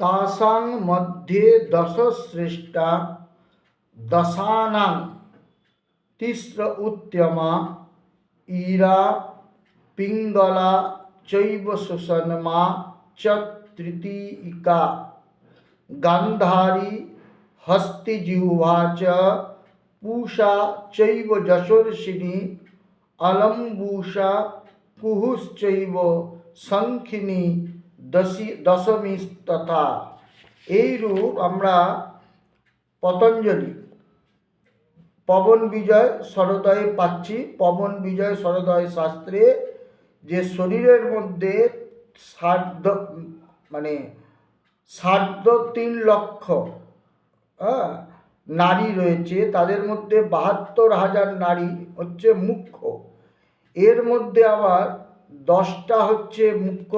तासां मध्ये दशश्रेष्ठा दशानां तिस्र उत्तमा ईरा पिङ्गला चैव सुषमा च तृतीयिका गान्धारी हस्तिजिह्वा च पूषा चैव যশর্ষিণী অলম্বুষা কুহুশ্চৈব শঙ্খিনী দশী, দশমী তথা এইরূপ আমরা পতঞ্জলি, পবন বিজয় সরোদয়ে পাচ্ছি। পবন বিজয় সরোদয় শাস্ত্রে যে শরীরের মধ্যে সার্ধ মানে সার্ধ তিন লক্ষ হ্যাঁ নারী রয়েছে, তাদের মধ্যে বাহাত্তর হাজার নারী হচ্ছে মুখ্য। এর মধ্যে আবার দশটা হচ্ছে মুখ্য।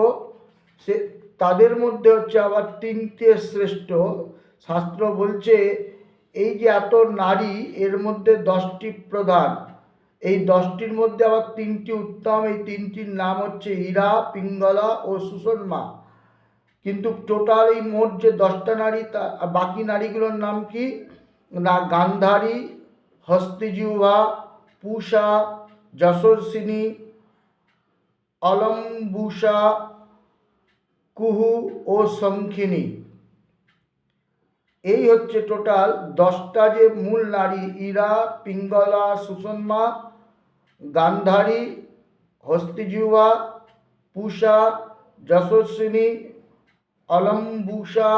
সে তাদের মধ্যে হচ্ছে আবার তিনটে শ্রেষ্ঠ। শাস্ত্র বলছে, এই যে এত নারী, এর মধ্যে দশটি প্রধান। এই দশটির মধ্যে আবার তিনটি উত্তম, এই তিনটির নাম হচ্ছে হীরা, পিঙ্গলা ও সুষন্মা। কিন্তু টোটাল এই মোট যে দশটা নারী, তা বাকি নারীগুলোর নাম কি? না, গান্ধারী হস্তিজিহ্বা পূষা যশস্বিনী অলম্বুষা কুহু ও শঙ্খিনী। এই হচ্ছে টোটাল দশটা যে মূল নারী, ইরা, পিঙ্গলা সুষন্মা গান্ধারী হস্তিজিহ্বা পূষা, যশস্বিনী, অলম্বুষা,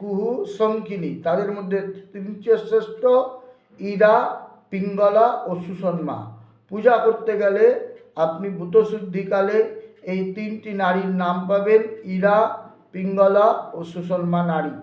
কুহু শঙ্কিনী তাদের মধ্যে তিনটে শ্রেষ্ঠ, ইরা, পিঙ্গলা ও সুষন্মা পূজা করতে গেলে আপনি ভূতশুদ্ধিকালে এই তিনটি নারীর নাম পাবেন ইরা পিঙ্গলা ও সুষলমা নারী।